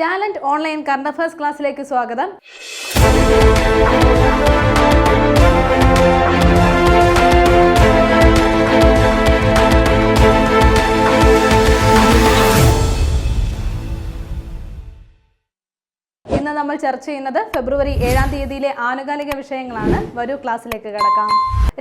Talent online current affairs ക്ലാസ്സിലേക്ക് സ്വാഗതം. ഇന്ന് നമ്മൾ ചർച്ച ചെയ്യുന്നത് ഫെബ്രുവരി ഏഴാം തീയതിയിലെ ആനുകാലിക വിഷയങ്ങളാണ്. വരൂ ക്ലാസ്സിലേക്ക് കിടക്കാം.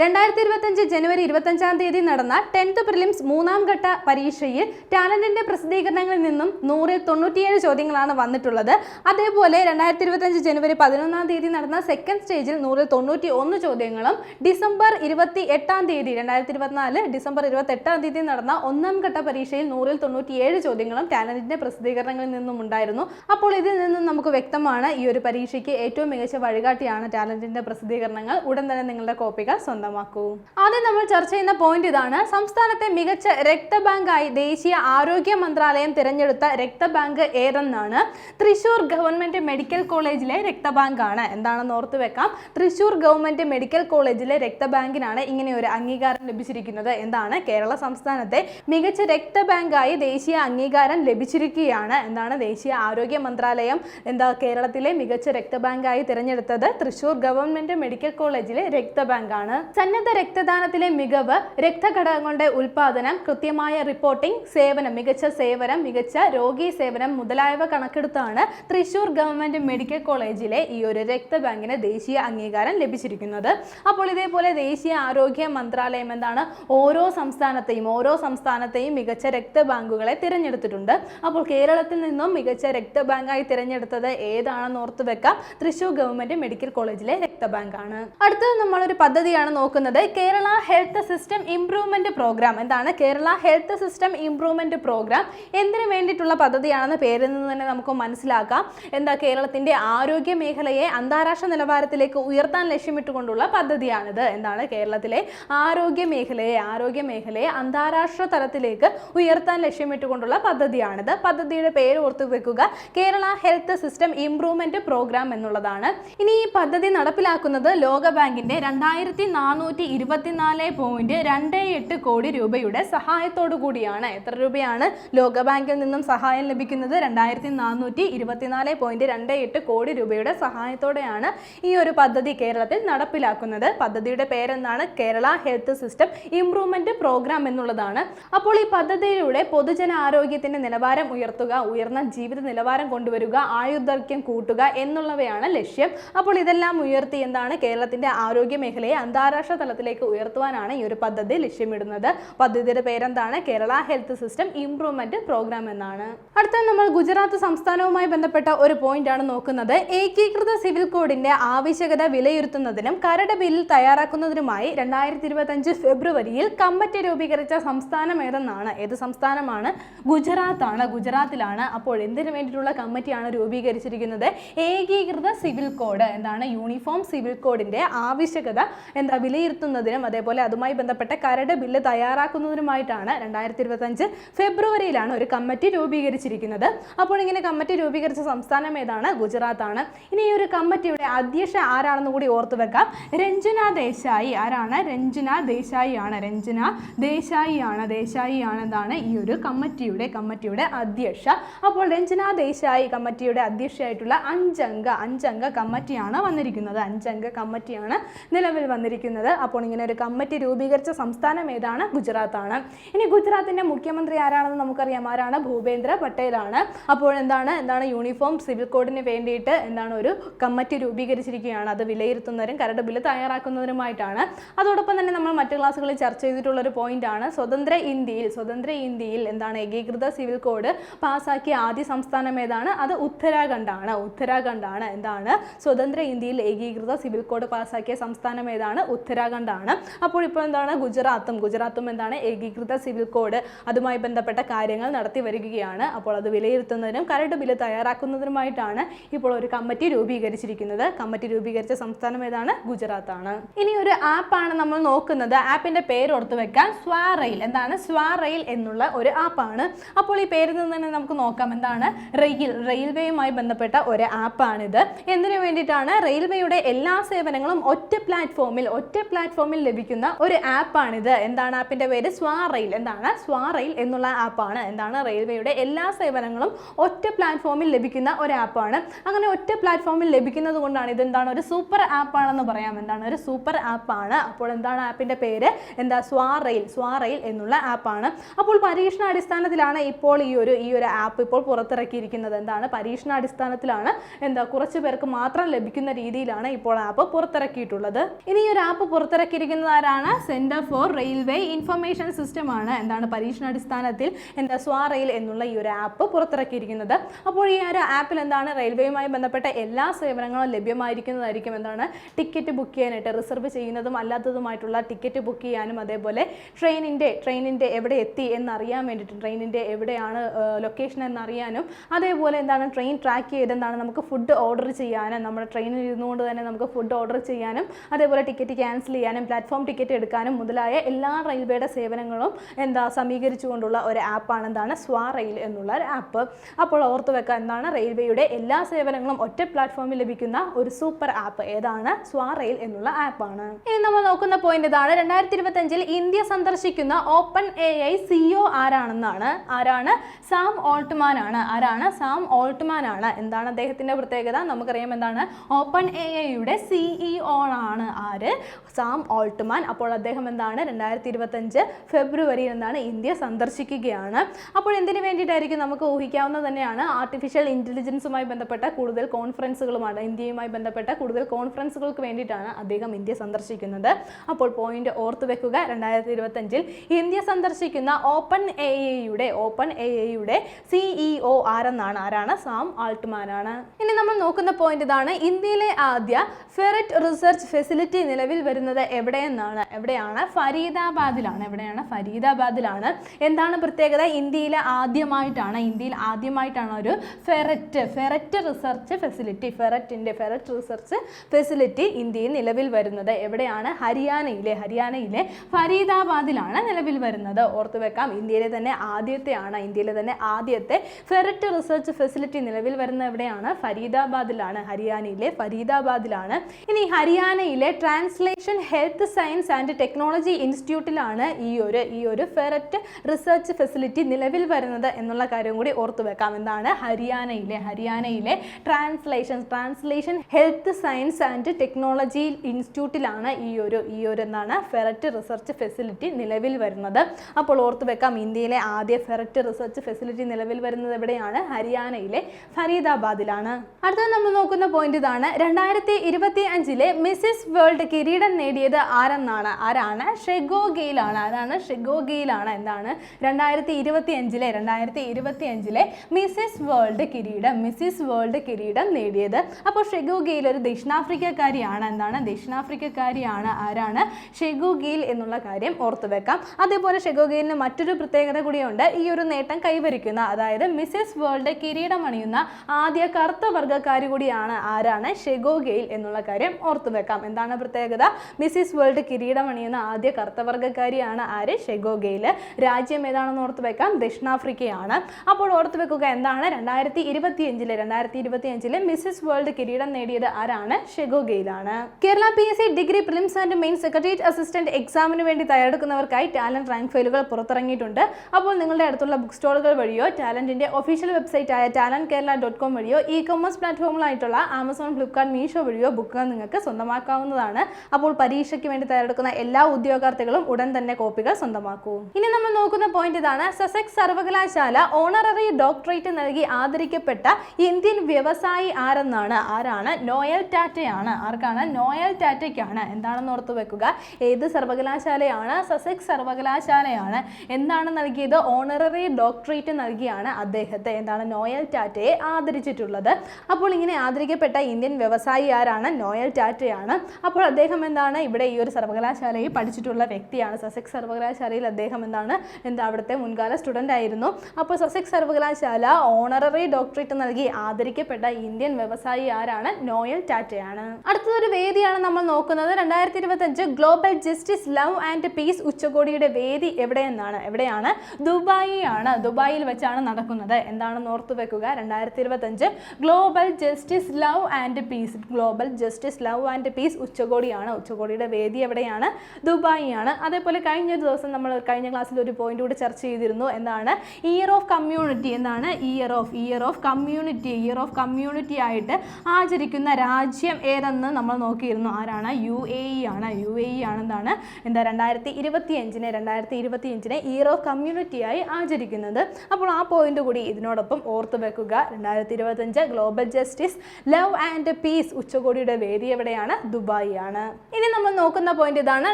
രണ്ടായിരത്തി ഇരുപത്തഞ്ച് ജനുവരി ഇരുപത്തഞ്ചാം തീയതി നടന്ന ടെൻത്ത് പ്രിലിംസ് മൂന്നാം ഘട്ട പരീക്ഷയിൽ ടാലന്റിന്റെ പ്രസിദ്ധീകരണങ്ങളിൽ നിന്നും നൂറിൽ തൊണ്ണൂറ്റിയേഴ് ചോദ്യങ്ങളാണ് വന്നിട്ടുള്ളത്. അതേപോലെ രണ്ടായിരത്തി ഇരുപത്തഞ്ച് ജനുവരി പതിനൊന്നാം തീയതി നടന്ന സെക്കൻഡ് സ്റ്റേജിൽ നൂറിൽ തൊണ്ണൂറ്റി ഒന്ന് ചോദ്യങ്ങളും ഡിസംബർ ഇരുപത്തി എട്ടാം തീയതി രണ്ടായിരത്തി ഇരുപത്തിനാല് ഡിസംബർ ഇരുപത്തി എട്ടാം തീയതി നടന്ന ഒന്നാം ഘട്ട പരീക്ഷയിൽ നൂറിൽ തൊണ്ണൂറ്റിയേഴ് ചോദ്യങ്ങളും ടാലന്റിന്റെ പ്രസിദ്ധീകരണങ്ങളിൽ നിന്നും ഉണ്ടായിരുന്നു. അപ്പോൾ ഇതിൽ നിന്നും നമുക്ക് വ്യക്തമാണ് ഈ ഒരു പരീക്ഷയ്ക്ക് ഏറ്റവും മികച്ച വഴികാട്ടിയാണ് ടാലന്റിന്റെ പ്രസിദ്ധീകരണങ്ങൾ. ഉടൻ തന്നെ നിങ്ങളുടെ കോപ്പികൾ സ്വന്തമാക്കൂ. ആദ്യം നമ്മൾ ചർച്ച ചെയ്യുന്ന പോയിന്റ് ഇതാണ്. സംസ്ഥാനത്തെ മികച്ച രക്തബാങ്കായി ദേശീയ ആരോഗ്യ മന്ത്രാലയം തിരഞ്ഞെടുത്ത രക്തബാങ്ക് ഏതെന്നാണ്? തൃശൂർ ഗവൺമെന്റ് മെഡിക്കൽ കോളേജിലെ രക്തബാങ്കാണ്. എന്താണെന്ന് ഓർത്ത് വെക്കാം. തൃശൂർ ഗവൺമെന്റ് മെഡിക്കൽ കോളേജിലെ രക്തബാങ്കിനാണ് ഇങ്ങനെ ഒരു അംഗീകാരം ലഭിച്ചിരിക്കുന്നത്. എന്താണ്? കേരള സംസ്ഥാനത്തെ മികച്ച രക്തബാങ്കായി ദേശീയ അംഗീകാരം ലഭിച്ചിരിക്കുകയാണ്. എന്താണ്? ദേശീയ ആരോഗ്യ മന്ത്രാലയം എന്താ കേരളത്തിലെ മികച്ച രക്തബാങ്കായി തിരഞ്ഞെടുത്തത്? തൃശൂർ ഗവൺമെന്റ് മെഡിക്കൽ കോളേജിലെ രക്തബാങ്കാണ്. സന്നദ്ധ രക്തദാനത്തിലെ മികവ് രക്തഘടകങ്ങളുടെ ഉൽപാദനം കൃത്യമായ റിപ്പോർട്ടിംഗ് സേവനം മികച്ച സേവനം മികച്ച രോഗി സേവനം മുതലായവ കണക്കെടുത്താണ് തൃശൂർ ഗവൺമെന്റ് മെഡിക്കൽ കോളേജിലെ ഈ ഒരു രക്തബാങ്കിന് ദേശീയ അംഗീകാരം ലഭിച്ചിരിക്കുന്നത്. അപ്പോൾ ഇതേപോലെ ദേശീയ ആരോഗ്യ മന്ത്രാലയം എന്താണ്? ഓരോ സംസ്ഥാനത്തെയും ഓരോ സംസ്ഥാനത്തെയും മികച്ച രക്തബാങ്കുകളെ തിരഞ്ഞെടുത്തിട്ടുണ്ട്. അപ്പോൾ കേരളത്തിൽ നിന്നും മികച്ച രക്തബാങ്കായി തിരഞ്ഞെടുത്തത് ഏതാണെന്ന് ഓർത്ത് വെക്കാം. തൃശൂർ ഗവൺമെന്റ് മെഡിക്കൽ കോളേജിലെ രക്തബാങ്കാണ്. അടുത്തത് നമ്മളൊരു പദ്ധതിയാണ് നോക്കുന്നത് Kerala health system improvement programme. എന്താണ്? Kerala health system improvement programme. എന്തിനു വേണ്ടിയിട്ടുള്ള പദ്ധതിയാണെന്ന് പേരിൽ നിന്ന് തന്നെ നമുക്ക് മനസ്സിലാക്കാം. എന്താ കേരളത്തിന്റെ ആരോഗ്യ മേഖലയെ അന്താരാഷ്ട്ര നിലവാരത്തിലേക്ക് ഉയർത്താൻ ലക്ഷ്യമിട്ടുകൊണ്ടുള്ള പദ്ധതിയാണിത്. എന്താണ്? കേരളത്തിലെ ആരോഗ്യ മേഖലയെ ആരോഗ്യ മേഖലയെ അന്താരാഷ്ട്ര തലത്തിലേക്ക് ഉയർത്താൻ ലക്ഷ്യമിട്ടുകൊണ്ടുള്ള പദ്ധതിയാണിത്. പദ്ധതിയുടെ പേര് ഓർത്തു വെക്കുക. Kerala health system improvement programme എന്നുള്ളതാണ്. ഇനി ഈ പദ്ധതി നടപ്പിലാക്കുന്നത് ലോകബാങ്കിന്റെ രണ്ടായിരത്തി നാനൂറ്റി ഇരുപത്തിനാല് പോയിന്റ് രണ്ട് എട്ട് കോടി രൂപയുടെ സഹായത്തോടു കൂടിയാണ്. എത്ര രൂപയാണ് ലോകബാങ്കിൽ നിന്നും സഹായം ലഭിക്കുന്നത്? രണ്ടായിരത്തി നാനൂറ്റി ഇരുപത്തിനാല് പോയിന്റ് രണ്ട് എട്ട് കോടി രൂപയുടെ സഹായത്തോടെയാണ് ഈ ഒരു പദ്ധതി കേരളത്തിൽ നടപ്പിലാക്കുന്നത്. പദ്ധതിയുടെ പേരെന്നാണ് Kerala health system improvement programme എന്നുള്ളതാണ്. അപ്പോൾ ഈ പദ്ധതിയിലൂടെ പൊതുജന ആരോഗ്യത്തിന്റെ നിലവാരം ഉയർത്തുക ഉയർന്ന ജീവിത നിലവാരം കൊണ്ടുവരിക ആയുർദൈർഘ്യം കൂട്ടുക എന്നുള്ളവയാണ് ലക്ഷ്യം. അപ്പോൾ ഇതെല്ലാം ഉയർത്തി എന്താണ്? കേരളത്തിന്റെ ആരോഗ്യ മേഖലയെ അന്താരാഷ്ട്ര തലത്തിലേക്ക് ഉയർത്തുവാനാണ് ഈ ഒരു പദ്ധതി ലക്ഷ്യമിടുന്നത്. പദ്ധതിയുടെ പേരെന്താണ്? Kerala health system improvement programme എന്നാണ്. അടുത്ത നമ്മൾ ഗുജറാത്ത് സംസ്ഥാനവുമായി ബന്ധപ്പെട്ട ഒരു പോയിന്റ് ആണ് നോക്കുന്നത്. ഏകീകൃത സിവിൽ കോഡിന്റെ ആവശ്യകത വിലയിരുത്തുന്നതിനും കരട് ബില്ലിൽ തയ്യാറാക്കുന്നതിനുമായി രണ്ടായിരത്തി ഇരുപത്തഞ്ച് ഫെബ്രുവരിയിൽ കമ്മിറ്റി രൂപീകരിച്ച സംസ്ഥാനം ഏതെന്നാണ്? ഏത് സംസ്ഥാനമാണ്? ഗുജറാത്ത് ആണ് ഗുജറാത്തിലാണ്. അപ്പോൾ എന്തിനു വേണ്ടിയിട്ടുള്ള കമ്മിറ്റിയാണ് രൂപീകരിച്ചിരിക്കുന്നത്? ഏകീകൃത സിവിൽ കോഡ് എന്താണ്? യൂണിഫോം സിവിൽ കോഡിന്റെ ആവശ്യകത എന്താ? വിലയിരുത്തുന്നതിനും അതേപോലെ അതുമായി ബന്ധപ്പെട്ട കരട് ബില്ല് തയ്യാറാക്കുന്നതിനുമായിട്ടാണ് രണ്ടായിരത്തി ഇരുപത്തഞ്ച് ഫെബ്രുവരിയിലാണ് ഒരു കമ്മിറ്റി രൂപീകരിച്ചിരിക്കുന്നത്. അപ്പോൾ ഇങ്ങനെ കമ്മിറ്റി രൂപീകരിച്ച സംസ്ഥാനം ഏതാണ്? ഗുജറാത്താണ്. ഇനി ഈ ഒരു കമ്മിറ്റിയുടെ അധ്യക്ഷ ആരാണെന്ന് കൂടി ഓർത്തു വെക്കാം. രഞ്ജന ദേശായി ആരാണ്? രഞ്ജന ദേശായി ആണ് രഞ്ജന ദേശായി ആണ് ദേശായി ആണ് ഈ ഒരു കമ്മിറ്റിയുടെ കമ്മിറ്റിയുടെ അധ്യക്ഷ. അപ്പോൾ രഞ്ജന ദേശായി കമ്മിറ്റിയുടെ അധ്യക്ഷയായിട്ടുള്ള അഞ്ചംഗ അഞ്ചംഗ കമ്മിറ്റിയാണ് വന്നിരിക്കുന്നത്. അഞ്ചംഗ കമ്മിറ്റിയാണ് നിലവിൽ വന്നിരിക്കുന്നത്. അപ്പോൾ ഇങ്ങനെ ഒരു കമ്മിറ്റി രൂപീകരിച്ച സംസ്ഥാനം ഏതാണ്? ഗുജറാത്താണ് ഇനി ഗുജറാത്തിന്റെ മുഖ്യമന്ത്രി ആരാണെന്ന് നമുക്കറിയാം. ആരാണ്? ഭൂപേന്ദ്ര പട്ടേലാണ് അപ്പോൾ എന്താണ്? എന്താണ് യൂണിഫോം സിവിൽ കോഡിന് വേണ്ടിയിട്ട് എന്താണ് ഒരു കമ്മിറ്റി രൂപീകരിച്ചിരിക്കുകയാണ്. അത് വിലയിരുത്തുന്നവരും കരട് ബില്ല് തയ്യാറാക്കുന്നതിനുമായിട്ടാണ് അതോടൊപ്പം തന്നെ നമ്മൾ മറ്റു ക്ലാസ്സുകളിൽ ചർച്ച ചെയ്തിട്ടുള്ള ഒരു പോയിന്റ് ആണ്. സ്വതന്ത്ര ഇന്ത്യയിൽ സ്വതന്ത്ര ഇന്ത്യയിൽ എന്താണ് ഏകീകൃത സിവിൽ കോഡ് പാസ്സാക്കിയ ആദ്യ സംസ്ഥാനം ഏതാണ്? അത് ഉത്തരാഖണ്ഡാണ് ഉത്തരാഖണ്ഡാണ് എന്താണ്? സ്വതന്ത്ര ഇന്ത്യയിൽ ഏകീകൃത സിവിൽ കോഡ് പാസ്സാക്കിയ സംസ്ഥാനം ഏതാണ്? ഉത്തരാഖണ്ഡാണ്. അപ്പോൾ ഇപ്പോൾ എന്താണ് ഗുജറാത്തും ഗുജറാത്തും എന്താണ് ഏകീകൃത സിവിൽ കോഡ് അതുമായി ബന്ധപ്പെട്ട കാര്യങ്ങൾ നടത്തി വരികയാണ്. അപ്പോൾ അത് വിലയിരുത്തുന്നതിനും കരട് ബില്ല് തയ്യാറാക്കുന്നതിനുമായിട്ടാണ് ഇപ്പോൾ ഒരു കമ്മിറ്റി രൂപീകരിച്ചിരിക്കുന്നത്. കമ്മിറ്റി രൂപീകരിച്ച സംസ്ഥാനം ഏതാണ്? ഗുജറാത്താണ്. ഇനി ഒരു ആപ്പാണ് നമ്മൾ നോക്കുന്നത്. ആപ്പിന്റെ പേര് ഓർത്ത് വെക്കാൻ സ്വാറെയിൽ. എന്താണ്? സ്വാറെയിൽ എന്നുള്ള ഒരു ആപ്പാണ്. അപ്പോൾ ഈ പേരിൽ നിന്ന് തന്നെ നമുക്ക് നോക്കാം. എന്താണ്? റെയിൽ. റെയിൽവേയുമായി ബന്ധപ്പെട്ട ഒരു ആപ്പാണിത്. എന്തിനു വേണ്ടിയിട്ടാണ്? റെയിൽവേയുടെ എല്ലാ സേവനങ്ങളും ഒറ്റ പ്ലാറ്റ്ഫോമിൽ ഒറ്റ ഒറ്റ പ്ലാറ്റ്ഫോമിൽ ലഭിക്കുന്ന ഒരു ആപ്പാണിത്. എന്താണ് ആപ്പിന്റെ പേര്? സ്വാറെയിൽ എന്താണ്? സ്വാറെയിൽ എന്നുള്ള ആപ്പാണ്. എന്താണ് റെയിൽവേയുടെ എല്ലാ സേവനങ്ങളും ഒറ്റ പ്ലാറ്റ്ഫോമിൽ ലഭിക്കുന്ന ഒരു ആപ്പാണ്. അങ്ങനെ ഒറ്റ പ്ലാറ്റ്ഫോമിൽ ലഭിക്കുന്നത് കൊണ്ടാണ് ഇത് എന്താണ് ഒരു സൂപ്പർ ആപ്പാണെന്ന് പറയാം. എന്താണ് ഒരു സൂപ്പർ ആപ്പാണ്. അപ്പോൾ എന്താണ് ആപ്പിന്റെ പേര്? എന്താ? സ്വാറെയിൽ സ്വാറെയിൽ എന്നുള്ള ആപ്പാണ്. അപ്പോൾ പരീക്ഷണാടിസ്ഥാനത്തിലാണ് ഇപ്പോൾ ഈ ഒരു ഈ ഒരു ആപ്പ് ഇപ്പോൾ പുറത്തിറക്കിയിരിക്കുന്നത്. എന്താണ്? പരീക്ഷണാടിസ്ഥാനത്തിലാണ് എന്താ കുറച്ച് പേർക്ക് മാത്രം ലഭിക്കുന്ന രീതിയിലാണ് ഇപ്പോൾ ആപ്പ് പുറത്തിറക്കിയിട്ടുള്ളത്. ഇനി ഈ ഒരു ആപ്പ് പുറത്തിറക്കിയിരിക്കുന്നത് ആരാണ്? Centre for railway information system ആണ്. എന്താണ് പരീക്ഷണാടിസ്ഥാനത്തിൽ? എന്താ സ്വാറെയിൽ എന്നുള്ള ഈ ഒരു ആപ്പ് പുറത്തിറക്കിയിരിക്കുന്നത്. അപ്പോൾ ഈ ഒരു ആപ്പിൽ എന്താണ് റെയിൽവേയുമായി ബന്ധപ്പെട്ട എല്ലാ സേവനങ്ങളും ലഭ്യമായിരിക്കുന്നതായിരിക്കും എന്താണ്? ടിക്കറ്റ് ബുക്ക് ചെയ്യാനായിട്ട് റിസർവ് ചെയ്യുന്നതും അല്ലാത്തതുമായിട്ടുള്ള ടിക്കറ്റ് ബുക്ക് ചെയ്യാനും അതേപോലെ ട്രെയിനിന്റെ ട്രെയിനിന്റെ എവിടെ എത്തി എന്നറിയാൻ വേണ്ടിയിട്ട് ട്രെയിനിന്റെ എവിടെയാണ് ലൊക്കേഷൻ എന്നറിയാനും അതേപോലെ എന്താണ് ട്രെയിൻ ട്രാക്ക് ചെയ്ത് എന്താണ് നമുക്ക് ഫുഡ് ഓർഡർ ചെയ്യാനും നമ്മുടെ ട്രെയിനിൽ ഇരുന്നുകൊണ്ട് തന്നെ നമുക്ക് ഫുഡ് ഓർഡർ ചെയ്യാനും അതേപോലെ ടിക്കറ്റ് ചെയ്യാനും പ്ലാറ്റ്ഫോം ടിക്കറ്റ് എടുക്കാനും മുതലായ എല്ലാ റെയിൽവേയുടെ സേവനങ്ങളും എന്താ സമീകരിച്ചുകൊണ്ടുള്ള ഒരു ആപ്പാണ് എന്താണ് സ്വാ റെയിൽ എന്നുള്ള ഒരു ആപ്പ് അപ്പോൾ ഓർത്തു വെക്കുക എന്താണ് റെയിൽവേയുടെ എല്ലാ സേവനങ്ങളും ഒറ്റ പ്ലാറ്റ്ഫോമിൽ ലഭിക്കുന്ന ഒരു സൂപ്പർ ആപ്പ് ഏതാണ്? സ്വാ റെയിൽ എന്നുള്ള ആപ്പാണ് ഇനി നമ്മൾ നോക്കുന്ന പോയിന്റ് ഇതാണ്. രണ്ടായിരത്തി ഇരുപത്തി അഞ്ചിൽ ഇന്ത്യ സന്ദർശിക്കുന്ന ഓപ്പൺ എ ഐ സിഒ ആരാണെന്നാണ്? ആരാണ്? സാം ഓൾട്ട്മാൻ ആണ്. ആരാണ്? സാം ഓൾട്ട്മാൻ ആണ്. എന്താണ് അദ്ദേഹത്തിന്റെ പ്രത്യേകത? നമുക്കറിയാം എന്താണ്? ഓപ്പൺ എ ഐയുടെ സിഇഒ ആണ്. ആര്? സാം ഓൾട്ട്മാൻ അപ്പോൾ അദ്ദേഹം എന്താണ്? രണ്ടായിരത്തി ഇരുപത്തഞ്ച് ഫെബ്രുവരിയിൽ എന്താണ്? ഇന്ത്യ സന്ദർശിക്കുകയാണ്. അപ്പോൾ എന്തിനു വേണ്ടിയിട്ടായിരിക്കും നമുക്ക് ഊഹിക്കാവുന്നത് തന്നെയാണ്? ആർട്ടിഫിഷ്യൽ ഇന്റലിജൻസുമായി ബന്ധപ്പെട്ട കൂടുതൽ കോൺഫറൻസുകളുമാണ് ഇന്ത്യയുമായി ബന്ധപ്പെട്ട കൂടുതൽ കോൺഫറൻസുകൾക്ക് വേണ്ടിയിട്ടാണ് അദ്ദേഹം ഇന്ത്യ സന്ദർശിക്കുന്നത്. അപ്പോൾ പോയിന്റ് ഓർത്തു വെക്കുക. രണ്ടായിരത്തി ഇരുപത്തഞ്ചിൽ ഇന്ത്യ സന്ദർശിക്കുന്ന ഓപ്പൺ എ എയുടെ ഓപ്പൺ എ എയുടെ സിഇഒ ആരെന്നാണ്? ആരാണ്? സാം ആൾട്ട്മാൻ ആണ് ഇനി നമ്മൾ നോക്കുന്ന പോയിന്റ് ഇതാണ്. ഇന്ത്യയിലെ ആദ്യ ഫെററ്റ് റിസർച്ച് ഫെസിലിറ്റി നിലവിൽ വരുന്നത് എവിടെയെന്നാണ്? എവിടെയാണ്? ഫരീദാബാദിലാണ്. എവിടെയാണ്? ഫരീദാബാദിലാണ്. എന്താണ് പ്രത്യേകത? ഇന്ത്യയിലെ ആദ്യമായിട്ടാണ് ഇന്ത്യയിൽ ആദ്യമായിട്ടാണ് ഒരു ഫെററ്റ് ഫെററ്റ് റിസർച്ച് ഫെസിലിറ്റി ഫെററ്റിന്റെ ഫെററ്റ് റിസർച്ച് ഫെസിലിറ്റി ഇന്ത്യയിൽ നിലവിൽ വരുന്നത് എവിടെയാണ്? ഹരിയാനയിലെ ഹരിയാനയിലെ ഫരീദാബാദിലാണ് നിലവിൽ വരുന്നത്. ഓർത്തു വെക്കാം ഇന്ത്യയിലെ തന്നെ ആദ്യത്തെയാണ് ഇന്ത്യയിലെ തന്നെ ആദ്യത്തെ ഫെററ്റ് റിസർച്ച് ഫെസിലിറ്റി നിലവിൽ വരുന്ന എവിടെയാണ്? ഫരീദാബാദിലാണ് ഹരിയാനയിലെ ഫരീദാബാദിലാണ്. ഇനി ഹരിയാനയിലെ translation health science and technology ഇൻസ്റ്റിറ്റ്യൂട്ടിലാണ് ഈ ഒരു ഈ ഒരു ഫെററ്റ് റിസർച്ച് ഫെസിലിറ്റി നിലവിൽ വരുന്നത് എന്നുള്ള കാര്യം കൂടി ഓർത്തു വെക്കാം. എന്താണ്? ഹരിയാനയിലെ ഹരിയാനയിലെ translation translation health science and technology ഇൻസ്റ്റിറ്റ്യൂട്ടിലാണ് ഈ ഒരു ഈ ഒരു എന്താണ്? ഫെററ്റ് റിസർച്ച് ഫെസിലിറ്റി നിലവിൽ വരുന്നത്. അപ്പോൾ ഓർത്തു വെക്കാം ഇന്ത്യയിലെ ആദ്യ ഫെററ്റ് റിസർച്ച് ഫെസിലിറ്റി നിലവിൽ വരുന്നത് എവിടെയാണ്? ഹരിയാനയിലെ ഫരീദാബാദിലാണ്. അടുത്തത് നമ്മൾ നോക്കുന്ന പോയിന്റ് ഇതാണ്. രണ്ടായിരത്തി ഇരുപത്തി അഞ്ചിലെ മിസ്സിസ് വേൾഡ് കിരീടം നേടിയത് ആരെന്നാണ്? ആരാണ്? ഷെഗോ ഗെയിലാണ്. ആരാണ്? ഷെഗോ ഗെയിലാണ് എന്താണ് രണ്ടായിരത്തി ഇരുപത്തി അഞ്ചിലെ രണ്ടായിരത്തി ഇരുപത്തി അഞ്ചിലെ മിസ്സിസ് വേൾഡ് കിരീടം മിസ്സിസ് വേൾഡ് കിരീടം നേടിയത്. അപ്പോൾ ഷെഗോ ഗെയിൽ ഒരു ദക്ഷിണാഫ്രിക്കക്കാരിയാണ് എന്താണ് ദക്ഷിണാഫ്രിക്കക്കാരിയാണ് ആരാണ്? ഷെഗോ ഗെയിൽ എന്നുള്ള കാര്യം ഓർത്തു വെക്കാം. അതേപോലെ ഷെഗോ ഗെയിലിന് മറ്റൊരു പ്രത്യേകത കൂടിയുണ്ട്. ഈ ഒരു നേട്ടം കൈവരിക്കുന്ന അതായത് മിസ്സിസ് വേൾഡ് കിരീടം അണിയുന്ന ആദ്യ കറുത്ത വർഗക്കാരി കൂടിയാണ് ആരാണ്? ഷെഗോ ഗെയിൽ എന്നുള്ള കാര്യം ഓർത്തു വെക്കാം. എന്താണ് പ്രത്യേകത? മിസ്സിസ് വേൾഡ് കിരീടം അണിയുന്ന ആദ്യ കർത്തവർഗക്കാരിയാണ് ആര്? ഷെഗോ ഗെയിൽ രാജ്യം ഏതാണെന്ന് ഓർത്ത് വെക്കാം. ദക്ഷിണാഫ്രിക്കയാണ്. അപ്പോൾ ഓർത്ത് വെക്കുക എന്താണ്? രണ്ടായിരത്തി ഇരുപത്തി അഞ്ചിൽ രണ്ടായിരത്തി ഇരുപത്തി അഞ്ചിൽ മിസ്സിസ് വേൾഡ് കിരീടം നേടിയത് ആരാണ്? ഷെഗോ ഗെയിലാണ്. Kerala P S C degree prelims and main secretariat assistant എക്സാമിന് വേണ്ടി തയ്യാറെടുക്കുന്നവർക്കായി ടാലന്റ് റാങ്ക് ഫയലുകൾ പുറത്തിറങ്ങിയിട്ടുണ്ട്. അപ്പോൾ നിങ്ങളുടെ അടുത്തുള്ള ബുക്ക് സ്റ്റോളുകൾ വഴിയോ ടാലന്റിന്റെ ഒഫീഷ്യൽ വെബ്സൈറ്റ് ആയ ടാലന്റ് കേരള ഡോട്ട് കോം വഴിയോ ഇ കൊമേഴ്സ് പ്ലാറ്റ്ഫോമുകളായിട്ടുള്ള ആമസോൺ ഫ്ലിപ്കാർട്ട് മീഷോ വഴിയോ ബുക്കുകൾ നിങ്ങൾക്ക് സ്വന്തമാക്കാവുന്നതാണ്. അപ്പോൾ പരീക്ഷയ്ക്ക് വേണ്ടി തയ്യാറെടുക്കുന്ന എല്ലാ ഉദ്യോഗാർത്ഥികളും ഉടൻ തന്നെ കോപ്പികൾ സ്വന്തമാക്കൂ. ഇനി നമ്മൾ നോക്കുന്ന പോയിന്റ് ഇതാണ്. സസെക്സ് സർവകലാശാല ഓണററി ഡോക്ടറേറ്റ് നൽകി ആദരിക്കപ്പെട്ട ഇന്ത്യൻ വ്യവസായി ആരെന്നാണ്? ആരാണ്? നോയൽ ടാറ്റയാണ്. ആർക്കാണ്? നോയൽ ടാറ്റയ്ക്കാണ്. എന്താണെന്ന് ഓർത്തു വെക്കുക. ഏത് സർവകലാശാലയാണ്? സസെക്സ് സർവകലാശാലയാണ്. എന്താണ് നൽകിയത്? ഓണററി ഡോക്ടറേറ്റ് നൽകിയാണ് അദ്ദേഹത്തെ. എന്താണ് നോയൽ ടാറ്റയെ ആദരിച്ചിട്ടുള്ളത്? അപ്പോൾ ഇങ്ങനെ ആദരിക്കപ്പെട്ട ഇന്ത്യൻ വ്യവസായി ആരാണ്? നോയൽ ടാറ്റയാണ്. അപ്പോൾ അദ്ദേഹം എന്താണ് ഇവിടെ ഈ ഒരു സർവകലാശാലയിൽ പഠിച്ചിട്ടുള്ള വ്യക്തിയാണ് സസെക്സ് സർവകലാശാലയിൽ അദ്ദേഹം എന്താണ് എന്താ അവിടുത്തെ മുൻകാല സ്റ്റുഡന്റ് ആയിരുന്നു. അപ്പോൾ സസെക്സ് സർവകലാശാല ഓണററി ഡോക്ടറേറ്റ് നൽകി ആദരിക്കപ്പെട്ട ഇന്ത്യൻ വ്യവസായി ആരാണ്? നോയൽ ടാറ്റയാണ്. അടുത്തതൊരു വേദിയാണ് നമ്മൾ നോക്കുന്നത്. രണ്ടായിരത്തി ഇരുപത്തഞ്ച് global justice love and peace ഉച്ചകോടിയുടെ വേദി എവിടെയെന്നാണ്? എവിടെയാണ്? ദുബായി ആണ് ദുബായിൽ വെച്ചാണ് നടക്കുന്നത്. എന്താണെന്ന് ഓർത്തു വെക്കുക. രണ്ടായിരത്തി ഇരുപത്തഞ്ച് global justice love and peace global justice love and peace ഉച്ചകോടിയാണ് ഉച്ചകോടിയുടെ വേദി എവിടെയാണ്? ദുബായിയാണ്. അതേപോലെ കഴിഞ്ഞ ദിവസം നമ്മൾ കഴിഞ്ഞ ക്ലാസ്സിൽ ഒരു പോയിന്റ് കൂടി ചർച്ച ചെയ്തിരുന്നു. എന്താണ്? ഇയർ ഓഫ് കമ്മ്യൂണിറ്റി എന്താണ്? Year of year of community year of community ആയിട്ട് ആചരിക്കുന്ന രാജ്യം ഏതെന്ന് നമ്മൾ നോക്കിയിരുന്നു. ആരാണ്? യു എ ഇ ആണ്. യു എ ഇ ആണ് എന്താണ്? എന്താ രണ്ടായിരത്തി ഇരുപത്തി അഞ്ചിനെ രണ്ടായിരത്തി ഇരുപത്തി അഞ്ചിനെ ഇയർ ഓഫ് കമ്മ്യൂണിറ്റി ആയി ആചരിക്കുന്നത്. അപ്പോൾ ആ പോയിന്റ് കൂടി ഇതിനോടൊപ്പം ഓർത്തു വെക്കുക. രണ്ടായിരത്തി ഇരുപത്തഞ്ച് global justice love and peace ഉച്ചകോടിയുടെ വേദി എവിടെയാണ്? ദുബായി ആണ് ഇനി നമ്മൾ നോക്കുന്ന പോയിന്റ് ഇതാണ്.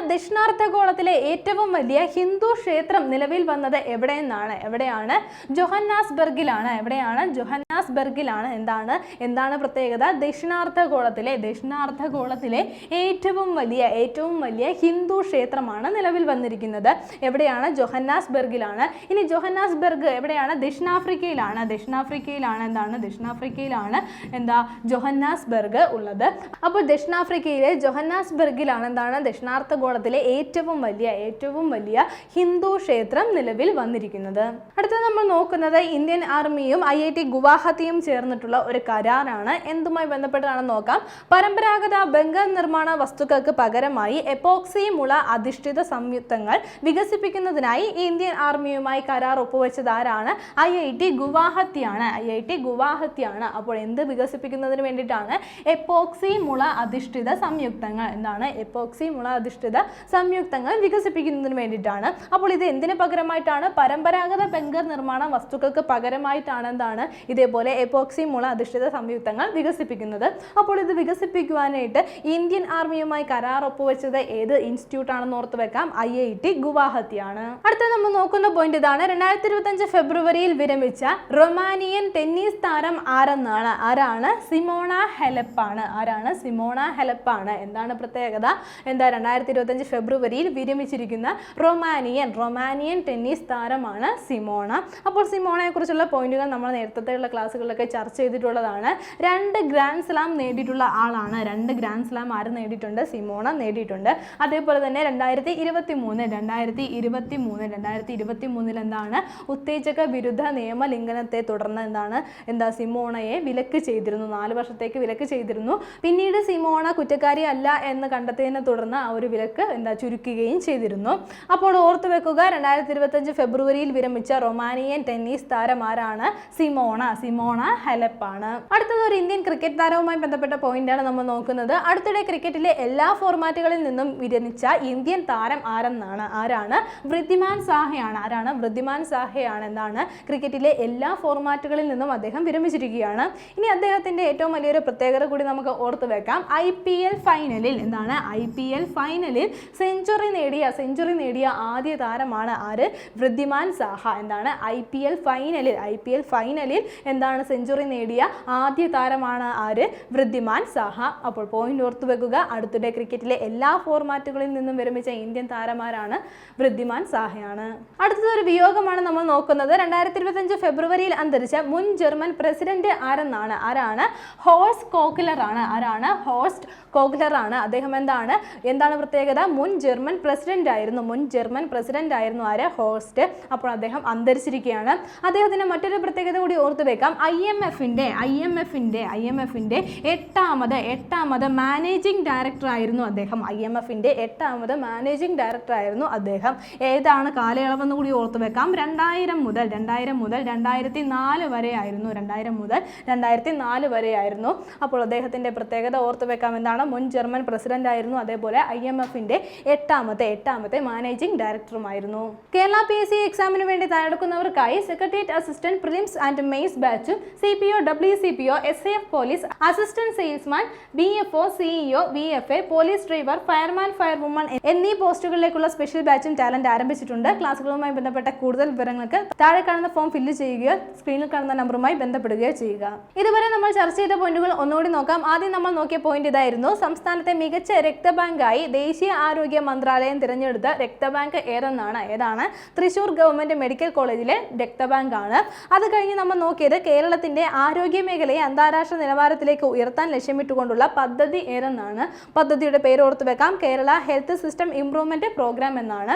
ദക്ഷിണാർത്ഥഗോളത്തിലെ ഏറ്റവും വലിയ ഹിന്ദു ക്ഷേത്രം നിലവിൽ വന്നത് എവിടെയെന്നാണ്? എവിടെയാണ്? ജൊഹന്നാസ്ബർഗിലാണ്. എവിടെയാണ്? ജൊഹന്നാസ്ബർഗിലാണ്. എന്താണ്? എന്താണ് പ്രത്യേകത? ദക്ഷിണാർത്ഥഗോളത്തിലെ ദക്ഷിണാർത്ഥഗോളത്തിലെ ഏറ്റവും വലിയ ഏറ്റവും വലിയ ഹിന്ദു ക്ഷേത്രമാണ് നിലവിൽ വന്നിരിക്കുന്നത്. എവിടെയാണ്? ജൊഹന്നാസ്ബർഗിലാണ്. ഇനി ജൊഹന്നാസ്ബർഗ് എവിടെയാണ്? ദക്ഷിണാഫ്രിക്കയിലാണ്. ദക്ഷിണാഫ്രിക്കയിലാണ്. എന്താണ്? ദക്ഷിണാഫ്രിക്കയിലാണ് എന്താ? ജൊഹന്നാസ്ബർഗ് ഉള്ളത്. അപ്പോൾ ദക്ഷിണാഫ്രിക്കയിലെ ജൊഹന്നാസ്ബർഗിലാണ് എന്താണ് ദക്ഷിണാർദ്ധഗോളത്തിലെ ഏറ്റവും വലിയ ഏറ്റവും വലിയ ഹിന്ദു ക്ഷേത്രം നിലവിൽ വന്നിരിക്കുന്നത്. അടുത്ത നമ്മൾ നോക്കുന്നത് ഇന്ത്യൻ ആർമിയും ഐ ഐ ടി ഗുവാഹത്തിയും ചേർന്നിട്ടുള്ള ഒരു കരാറാണ്. എന്തുമായി ബന്ധപ്പെട്ടാണെന്ന് നോക്കാം. പരമ്പരാഗത ബംഗാൾ നിർമ്മാണ വസ്തുക്കൾക്ക് പകരമായി എപ്പോക്സി മുള അധിഷ്ഠിത സംയുക്തങ്ങൾ വികസിപ്പിക്കുന്നതിനായി ഇന്ത്യൻ ആർമിയുമായി കരാർ ഒപ്പുവെച്ചത് ആരാണ്? ഐ ഐ ടി ഗുവാഹത്തിയാണ്. ഐ ഐ ടി ഗുവാഹത്തിയാണ്. അപ്പോൾ എന്ത് വികസിപ്പിക്കുന്നതിന് വേണ്ടിയിട്ടാണ് എപ്പോക്സി മുള അധിഷ്ഠിത സംയുക്തങ്ങൾ? എന്താണ് എപ്പോക്സി മുള അധിഷ്ഠിത സംയുക്തങ്ങൾ വികസിപ്പിക്കുന്നതിന് വേണ്ടിയിട്ടാണ്. അപ്പോൾ ഇത് എന്തിനു പകരമായിട്ടാണ്? പരമ്പരാഗത ബംഗർ നിർമ്മാണ വസ്തുക്കൾക്ക് പകരമായിട്ടാണ് എന്താണ്? ഇതേപോലെ എപ്പോക്സി മുള അധിഷ്ഠിത സംയുക്തങ്ങൾ വികസിപ്പിക്കുന്നത്. അപ്പോൾ ഇത് വികസിപ്പിക്കുവാനായിട്ട് ഇന്ത്യൻ ആർമിയുമായി കരാർ ഒപ്പുവെച്ചത് ഏത് ഇൻസ്റ്റിറ്റ്യൂട്ട് ആണെന്ന് ഓർത്ത് വെക്കാം. ഐ ഐ ടി ഗുവാഹത്തിയാണ്. അടുത്ത നമ്മൾ നോക്കുന്ന പോയിന്റ് ഇതാണ്. രണ്ടായിരത്തി ഇരുപത്തഞ്ച് ഫെബ്രുവരിയിൽ വിരമിച്ച റൊമാനിയൻ ടെന്നീസ് താരം ആരെന്നാണ്? ആരാണ്? സിമോണ ഹെലപ്പാണ്. ആരാണ്? സിമോണ ഹെലപ്പാണ്. എന്താണ് പ്രത്യേകത. എന്താ രണ്ടായിരത്തി ഇരുപത്തഞ്ച് ഫെബ്രുവരിയിൽ വിരമിച്ചിരിക്കുന്ന റൊമാനിയൻ റൊമാനിയൻ ടെന്നീസ് താരമാണ് സിമോണ. അപ്പോൾ സിമോണയെക്കുറിച്ചുള്ള പോയിന്റുകൾ നമ്മൾ നേരത്തെയുള്ള ക്ലാസ്സുകളിലൊക്കെ ചർച്ച ചെയ്തിട്ടുള്ളതാണ്. രണ്ട് ഗ്രാൻഡ് സ്ലാം നേടിയിട്ടുള്ള ആളാണ്. രണ്ട് ഗ്രാൻഡ് സ്ലാം ആര് നേടിയിട്ടുണ്ട്? സിമോണ നേടിയിട്ടുണ്ട്. അതേപോലെ തന്നെ രണ്ടായിരത്തി ഇരുപത്തി മൂന്ന് രണ്ടായിരത്തി ഇരുപത്തി മൂന്ന് രണ്ടായിരത്തി ഇരുപത്തി മൂന്നിൽ എന്താണ്? ഉത്തേജക വിരുദ്ധ നിയമലംഘനത്തെ തുടർന്ന് എന്താണ്? എന്താ സിമോണയെ വിലക്ക് ചെയ്തിരുന്നു. നാല് വർഷത്തേക്ക് വിലക്ക് ചെയ്തിരുന്നു. പിന്നീട് സിമോണ കുറ്റക്കാരി അല്ല എന്ന് കണ്ടെത്തിയതിനെ തുടർന്ന് ആ ഒരു വിലക്ക് എന്താ ചുരുക്കുകയും ചെയ്തിരുന്നു. അപ്പോൾ ഓർത്തു വെക്കുക രണ്ടായിരത്തി ഇരുപത്തഞ്ച് ഫെബ്രുവരിയിൽ വിരമിച്ച റൊമാനിയൻ ടെന്നീസ് താരം ആരാണ്? സിമോണ. സിമോണ ഹെലപ്പാണ്. അടുത്തത് ഒരു ഇന്ത്യൻ ക്രിക്കറ്റ് താരവുമായി ബന്ധപ്പെട്ട പോയിന്റാണ് നമ്മൾ നോക്കുന്നത്. അടുത്തിടെ ക്രിക്കറ്റിലെ എല്ലാ ഫോർമാറ്റുകളിൽ നിന്നും വിരമിച്ച ഇന്ത്യൻ താരം ആരെന്നാണ്? ആരാണ്? വൃദ്ധിമാൻ സാഹയാണ്. ആരാണ്? വൃദ്ധിമാൻ സാഹയാണ് എന്താണ് ക്രിക്കറ്റിലെ എല്ലാ ഫോർമാറ്റുകളിൽ നിന്നും അദ്ദേഹം വിരമിച്ചിരിക്കുകയാണ്. ഇനി അദ്ദേഹത്തിന്റെ ഏറ്റവും വലിയൊരു പ്രത്യേകത കൂടി നമുക്ക് ഓർത്തു വെക്കാം. ഐ പി എൽ ഫൈനലിൽ എന്താണ് ഐ പി എൽ ഫൈനലിൽ സെഞ്ചുറി നേടിയ സെഞ്ചുറി നേടിയ ആദ്യ താരമാണ് ആര്? വൃദ്ധിമാൻ സാഹ എന്താണ് ഐ പി എൽ ഫൈനലിൽ ഐ പി എൽ ഫൈനലിൽ എന്താണ് സെഞ്ചുറി നേടിയ ആദ്യ താരമാണ് ആര്? വൃദ്ധിമാൻ സാഹ. അപ്പോൾ പോയിന്റ് ഓർത്തു വെക്കുക. അടുത്തിടെ ക്രിക്കറ്റിലെ എല്ലാ ഫോർമാറ്റുകളിൽ നിന്നും വിരമിച്ച ഇന്ത്യൻ താരമാരാണ് വൃദ്ധിമാൻ സാഹയാണ്. അടുത്തത് ഒരു വിയോഗമാണ് നമ്മൾ നോക്കുന്നത്. രണ്ടായിരത്തി ഇരുപത്തഞ്ച് ഫെബ്രുവരിയിൽ അന്തരിച്ച മുൻ ജർമ്മൻ പ്രസിഡന്റ് ആരെന്നാണ്? ആരാണ്? ഹോഴ്സ് ആണ് ആരാണ്? ഹോസ്റ്റ് കോഗ്ലർ ആണ് അദ്ദേഹം എന്താണ്? എന്താണ് പ്രത്യേകത? മുൻ ജർമ്മൻ പ്രസിഡന്റ് ആയിരുന്നു. മുൻ ജർമ്മൻ പ്രസിഡന്റ് ആയിരുന്നു ആര്? ഹോസ്റ്റ്. അപ്പോൾ അദ്ദേഹം അന്തരിച്ചിരിക്കുകയാണ്. അദ്ദേഹത്തിന്റെ മറ്റൊരു പ്രത്യേകത കൂടി ഓർത്തു വെക്കാം. ഐ എം എഫിന്റെ ഐ എം എഫിന്റെ ഐ എം എഫിന്റെ എട്ടാമത് എട്ടാമത് മാനേജിംഗ് ഡയറക്ടർ ആയിരുന്നു അദ്ദേഹം. ഐ എം എഫിന്റെ എട്ടാമത് മാനേജിംഗ് ഡയറക്ടർ ആയിരുന്നു അദ്ദേഹം. ഏതാണ് കാലയളവെന്ന് കൂടി ഓർത്തു വെക്കാം. രണ്ടായിരം മുതൽ രണ്ടായിരം മുതൽ രണ്ടായിരത്തി നാല് വരെ ആയിരുന്നു. രണ്ടായിരം മുതൽ രണ്ടായിരത്തി നാല് വരെ ആയിരുന്നു. അപ്പോൾ അദ്ദേഹത്തിന്റെ പ്രത്യേകത ഓർത്തു വെക്കാം. എന്താണ്? മുൻ ജർമ്മൻ പ്രസിഡന്റ് ആയിരുന്നു അതേപോലെ ഐ എം എഫിന്റെ എട്ടാമത്തെ എട്ടാമത്തെ മാനേജിംഗ് ഡയറക്ടറുമായിരുന്നു. കേരള പി എസ് സി എക്സാമിന് വേണ്ടി തയ്യാറെടുക്കുന്നവർക്കായി secretariat assistant prelims and mains ബാച്ചും C P O W C P O S F police assistant salesman B F O CEO V F A police driver fireman fire woman എന്നീ പോസ്റ്റുകളിലേക്കുള്ള special ബാച്ചും talent ആരംഭിച്ചിട്ടുണ്ട്. ക്ലാസ്സുകളുമായി ബന്ധപ്പെട്ട കൂടുതൽ വിവരങ്ങൾക്ക് താഴെ കാണുന്ന form fill ചെയ്യുകയോ സ്ക്രീനിൽ കാണുന്ന നമ്പറുമായി ബന്ധപ്പെടുകയോ ചെയ്യുക. ഇതുവരെ നമ്മൾ ചർച്ച ചെയ്ത പോയിന്റുകൾ ഒന്നുകൂടി നോക്കാം. ആദ്യം നമ്മൾ നോക്കിയ പോയിന്റ് ഇതായിരുന്നു. സംസ്ഥാനത്തെ മികച്ച രക്തബാങ്കായി ദേശീയ ആരോഗ്യ മന്ത്രാലയം തിരഞ്ഞെടുത്ത രക്തബാങ്ക് ഏതെന്നാണ്? ഏതാണ്? തൃശൂർ ഗവൺമെന്റ് മെഡിക്കൽ കോളേജിലെ രക്തബാങ്ക് ആണ് അത് കഴിഞ്ഞ് നമ്മൾ നോക്കിയത് കേരളത്തിന്റെ ആരോഗ്യ മേഖലയെ അന്താരാഷ്ട്ര നിലവാരത്തിലേക്ക് ഉയർത്താൻ ലക്ഷ്യമിട്ടുകൊണ്ടുള്ള പദ്ധതി ഏതെന്നാണ്? പദ്ധതിയുടെ പേര് ഓർത്ത് വെക്കാം. Kerala health system improvement programme എന്നാണ്.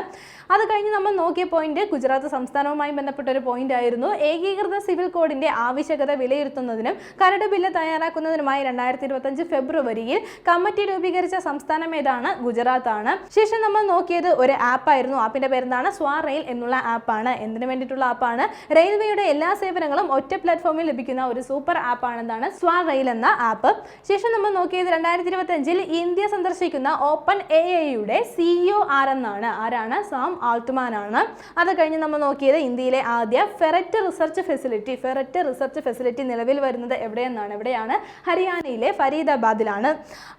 അത് കഴിഞ്ഞ് നമ്മൾ നോക്കിയ പോയിന്റ് ഗുജറാത്ത് സംസ്ഥാനവുമായി ബന്ധപ്പെട്ട ഒരു പോയിന്റ് ആയിരുന്നു. ഏകീകൃത സിവിൽ കോഡിന്റെ ആവശ്യകത വിലയിരുത്തുന്നതിനും കരട് ബില്ല് തയ്യാറാക്കുന്നതിനുമായി രണ്ടായിരത്തി ഇരുപത്തഞ്ച് ഫെബ്രുവരിയിൽ കമ്മിറ്റി രൂപീകരിച്ച സംസ്ഥാനം ഏതാണ്? ഗുജറാത്ത് ആണ്. ശേഷം നമ്മൾ നോക്കിയത് ഒരു ആപ്പ് ആയിരുന്നു. ആപ്പിന്റെ പേരെന്താണ്? സ്വാ റെയിൽ എന്നുള്ള ആപ്പാണ് എന്തിനു വേണ്ടിയിട്ടുള്ള ആപ്പാണ് റെയിൽവേയുടെ എല്ലാ സേവനങ്ങളും ഒറ്റ പ്ലാറ്റ്ഫോമിൽ ലഭിക്കുന്ന ഒരു സൂപ്പർ ആപ്പാണ് എന്താണ് സ്വാ റെയിൽ എന്ന ആപ്പ് ശേഷം നമ്മൾ നോക്കിയത് രണ്ടായിരത്തി ഇരുപത്തി അഞ്ചിൽ ഇന്ത്യ സന്ദർശിക്കുന്ന ഓപ്പൺ എ ഐയുടെ സിഇഒ ആർ എന്നാണ് ആരാണ്? സാം ആൾട്ട്മാൻ ആണ്. അത് കഴിഞ്ഞ് നമ്മൾ നോക്കിയത് ഇന്ത്യയിലെ ആദ്യ ferret research facility. Ferret research facility നിലവിൽ വരുന്നത് എവിടെയെന്നാണ്? എവിടെയാണ്? ഹരിയാനയിലെ ഫരീദാബാദിലാണ്.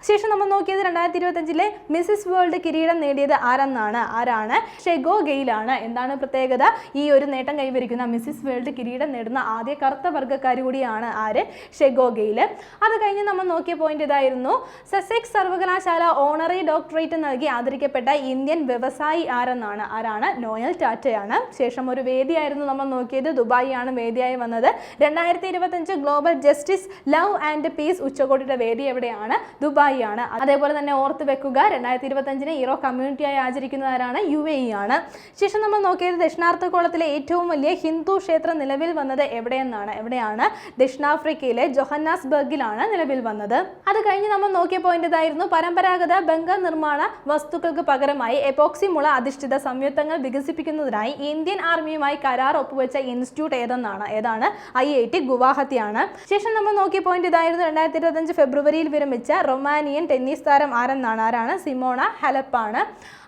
ശേഷം നമ്മൾ നോക്കിയത് രണ്ടായിരത്തി ഇരുപത്തഞ്ചിലെ മിസ്സിസ് വേൾഡ് കിരീടം നേടിയത് ആരെന്നാണ്? ആരാണ്? ഷെഗോ ഗെയിലാണ്. എന്താണ് പ്രത്യേകത? ഈ ഒരു നേട്ടം കൈവരിക്കുന്ന മിസ്സിസ് വേൾഡ് കിരീടം നേടുന്ന ആദ്യ കറുത്ത വർഗക്കാരി കൂടിയാണ് ആര്? ഷെഗോ ഗെയിൽ അത് കഴിഞ്ഞ് നമ്മൾ നോക്കിയ പോയിന്റ് ഇതായിരുന്നു. സെസെക്സ് സർവകലാശാല ഓണറി ഡോക്ടറേറ്റ് നൽകി ആദരിക്കപ്പെട്ട ഇന്ത്യൻ വ്യവസായി ആരെന്നാണ്? ആരാണ്? നോയൽ ടാറ്റയാണ്. ശേഷം ഒരു വേദിയായിരുന്നു നമ്മൾ നോക്കിയത്. ദുബായി ആണ് വേദിയായി വന്നത്. രണ്ടായിരത്തി ഇരുപത്തഞ്ച് global justice love and peace ഉച്ചകോടിയുടെ വേദി എവിടെയാണ്? ദുബായി ആണ് അതേപോലെ തന്നെ ഓർത്ത് വെക്കുക. രണ്ടായിരത്തി ഇരുപത്തഞ്ചിന് ഇറോ കമ്മ്യൂണിറ്റിയായി ആചരിക്കുന്നവരാണ് യു എ ഇ ആണ്. ശേഷം നമ്മൾ നോക്കിയത് ദക്ഷിണാർദ്ധഗോളത്തിലെ ഏറ്റവും വലിയ ഹിന്ദു ക്ഷേത്രം നിലവിൽ വന്നത് എവിടെയെന്നാണ്? എവിടെയാണ്? ദക്ഷിണാഫ്രിക്കയിലെ ജൊഹന്നാസ്ബർഗിലാണ് നിലവിൽ വന്നത്. അത് കഴിഞ്ഞ് നമ്മൾ നോക്കിയ പോയിന്റ് ഇതായിരുന്നു. പരമ്പരാഗത ബംഗ നിർമ്മാണ വസ്തുക്കൾക്ക് പകരമായി എപ്പോക്സി മുള അധിഷ്ഠിത സംയുക്തങ്ങൾ വികസിപ്പിക്കുന്നതിനായി ഇന്ത്യൻ ആർമിയുമായി കരാർ ഒപ്പുവെച്ച ഇൻസ്റ്റിറ്റ്യൂട്ട് ഏതെന്നാണ്? ഏതാണ്? ഐ ഐ ടി ഗുവാഹത്തിയാണ്. ശേഷം നമ്മൾ നോക്കിയ പോയിന്റ് ഇതായിരുന്നു. രണ്ടായിരത്തി ഇരുപത്തഞ്ച് ഫെബ്രുവരിയിൽ വിരമിച്ച റൊമാനിയൻ ടെന്നീസ് താരം ആരെന്നാണ്? ആരാണ്? സിമോണ ഹലപ്പാണ്.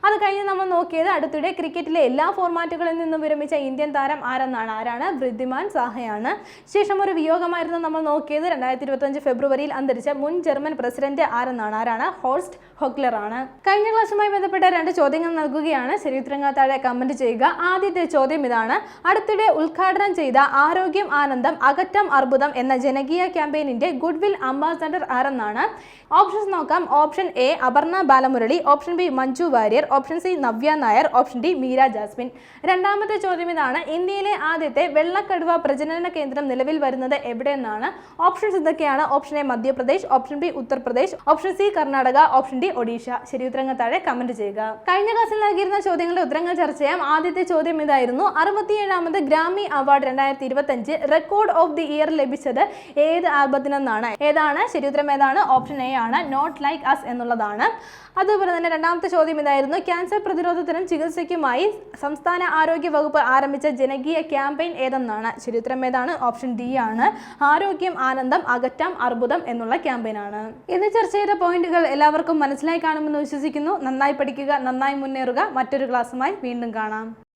അത് കഴിഞ്ഞ് നമ്മൾ നോക്കിയത് അടുത്തിടെ ക്രിക്കറ്റിലെ എല്ലാ ഫോർമാറ്റുകളിൽ നിന്നും വിരമിച്ച ഇന്ത്യൻ താരം ആരെന്നാണ്? ആരാണ്? വൃദ്ധിമാൻ സാഹയാണ്. ശേഷം ഒരു വിയോഗമായിരുന്നു നമ്മൾ നോക്കിയത്. രണ്ടായിരത്തി ഫെബ്രുവരിയിൽ അന്തരിച്ച മുൻ ജർമ്മൻ പ്രസിഡന്റ് ആരെന്നാണ്? ആരാണ്? ഹോൾസ്റ്റ് ഹൊഗ്ലർ ആണ് കഴിഞ്ഞ ക്ലാസ്സുമായി ബന്ധപ്പെട്ട രണ്ട് ചോദ്യങ്ങൾ നൽകുകയാണ്. ശരിയുത്തരങ്ങൾ താഴെ കമന്റ് ചെയ്യുക. ആദ്യത്തെ ചോദ്യം ഇതാണ്. അടുത്തിടെ ഉദ്ഘാടനം ചെയ്ത ആരോഗ്യം ആനന്ദം അകറ്റം അർബുദം എന്ന ജനകീയ ക്യാമ്പയിനിന്റെ ഗുഡ്വിൽ അംബാസഡർ ആരെന്നാണ്? ഓപ്ഷൻസ് നോക്കാം. Option A Aparna Balamurali. Option B Manju Warrier. Option C Navya Nair. Option D Meera Jasmine. രണ്ടാമത്തെ ചോദ്യം ഇതാണ്. ഇന്ത്യയിലെ ആദ്യത്തെ വെള്ളക്കടുവ പ്രജനന കേന്ദ്രം നിലവിൽ വരുന്നത് എവിടെയെന്നാണ്? ഓപ്ഷൻസ് ഇതൊക്കെയാണ് option A Madhya Pradesh. Option B Uttar Pradesh. Option C Karnataka. Option D Odisha ശരി ഉത്തരങ്ങൾ താഴെ കമന്റ് ചെയ്യുക. കഴിഞ്ഞ ക്ലാസ്സിൽ നൽകിയിരുന്ന ചോദ്യങ്ങളുടെ ഉത്തരങ്ങൾ ചർച്ച ചെയ്യാം. ആദ്യത്തെ ചോദ്യം ഇതായിരുന്നു. അറുപത്തിയേഴാമത് ഗ്രാമി അവാർഡ് രണ്ടായിരത്തി ഇരുപത്തഞ്ച് റെക്കോർഡ് ഓഫ് ദി ഇയർ ലഭിച്ചത് ഏത് ആൽബത്തിനെന്നാണ്? ഏതാണ്? ശരി ഉത്തരം ഏതാണ്? ഓപ്ഷൻ എ ആണ്. നോട്ട് ലൈക്ക് അസ് എന്നുള്ളതാണ്. അതുപോലെ തന്നെ രണ്ടാമത്തെ ചോദ്യം ഇതായിരുന്നു. ക്യാൻസർ പ്രതിരോധത്തിനും ചികിത്സയ്ക്കുമായി സംസ്ഥാന ആരോഗ്യ വകുപ്പ് ആരംഭിച്ച ജനകീയ ക്യാമ്പയിൻ ഏതെന്നാണ്? ശരി ഉത്തരം ഏതാണ്? ഓപ്ഷൻ ഡി ആണ്. ആരോഗ്യം ആനന്ദം അകറ്റാം അർബുദം എന്നുള്ള ക്യാമ്പയിനാണ് ഇന്ന് ചർച്ച ചെയ്ത പോയിന്റുകൾ എല്ലാവർക്കും മനസ്സിലായി കാണുമെന്ന് വിശ്വസിക്കുന്നു. നന്നായി പഠിക്കുക നന്നായി മുന്നേറുക. മറ്റൊരു ക്ലാസ്സുമായി വീണ്ടും കാണാം.